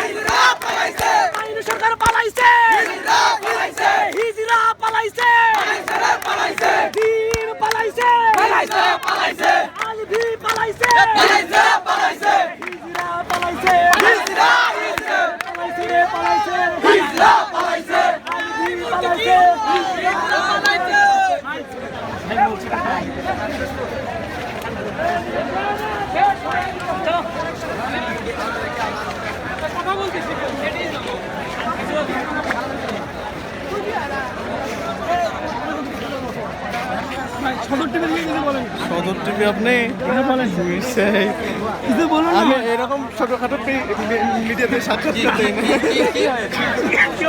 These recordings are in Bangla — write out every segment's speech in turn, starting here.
হিজড়া পালাইছে। সরকার পালাইছে। হিজরা পালাইছে। পালাইছে পালাইছে পালাইছে পালাইছে। পালাইছে হিজরা পালাইছে হিজড়া হিজড়া পালাইছে। পালাইছে হিজড়া পালাইছে আলভি পালাইছে হিজড়া পালাইছে সদর টিভি আপনি? সেই। আমি এরকম ছোটখাটো মিডিয়াতে সাক্ষাৎকার দিই না ছাত্র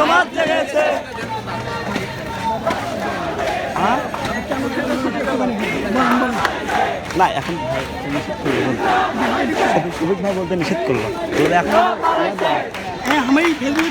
সমাজ জেগেছে। না এখন সবুজ ভাই বলতে নিষেধ করল। এখন? আমি ফেসবুক